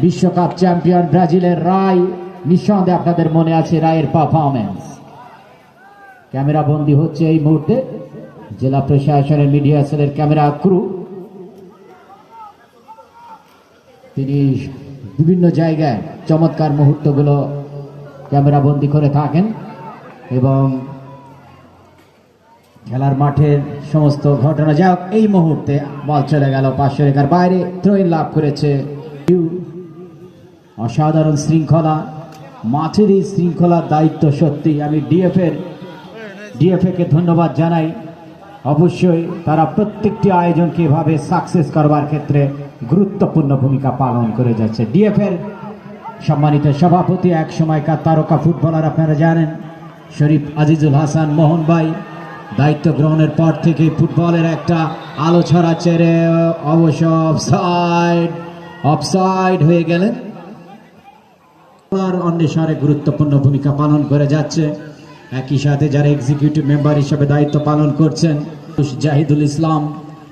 বিশ্বকাপ চ্যাম্পিয়ন ব্রাজিলের রায় নিঃসন্দেহে আপনাদের মনে আছে রায়ের পারফরমেন্স ক্যামেরা বন্দী হচ্ছে এই মুহূর্তে। জেলা প্রশাসনের মিডিয়া সেলের ক্যামেরা ক্রু। তিনি বিভিন্ন জায়গায় চমৎকার মুহূর্তগুলো ক্যামেরা বন্দি করে থাকেন এবং খেলার মাঠের সমস্ত ঘটনা। যাই হোক, এই মুহূর্তে বল চলে গেল পাঁচশো রেখার বাইরে। থ্রোইন লাভ করেছে। অসাধারণ শৃঙ্খলা মাঠের এই শৃঙ্খলার দায়িত্ব সত্যি। আমি ডিএফ এর ডিএফএ কে ধন্যবাদ জানাই। অবশ্যই তারা প্রত্যেকটি আয়োজনকে এভাবে সাকসেস করবার ক্ষেত্রে গুরুত্বপূর্ণ ভূমিকা পালন করে যাচ্ছে। ডিএফ এর সম্মানিত সভাপতি এক সময়কার তারকা ফুটবলার আপনারা জানেন, শরীফ আজিজুল হাসান মোহন ভাই, দায়িত্ব গ্রহণের পর থেকে ফুটবলের একটা আলো ছড়াচ্ছে রে, অবশ্য অফসাইড অফসাইড হয়ে গেলেন। অন্বেষণে গুরুত্বপূর্ণ ভূমিকা পালন করে যাচ্ছে। একই সাথে যারা এক্সিকিউটিভ মেম্বার হিসেবে দায়িত্ব পালন করছেন জাহিদুল ইসলাম,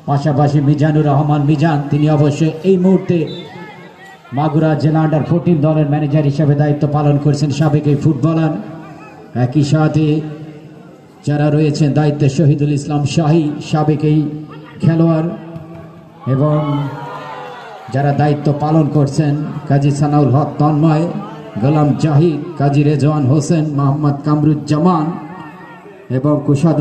পাশাপাশি মিজানুর রহমান মিজান, তিনি অবশ্যই এই মুহূর্তে মাগুরা জেলা আন্ডার ফোরটিন দলের ম্যানেজার হিসেবে দায়িত্ব পালন করছেন সাবেক এই ফুটবলার একই সাথে যারা রয়েছেন দায়িত্বে শহীদুল ইসলাম শাহী, সাবেক এই খেলোয়াড়। এবং যারা দায়িত্ব পালন করছেন, কাজী সানাউল হক তন্ময়, গোলাম জাহিদ, কাজী রেজওয়ান হোসেন, মোহাম্মদ কামরুজ্জামান এবং কুশাদ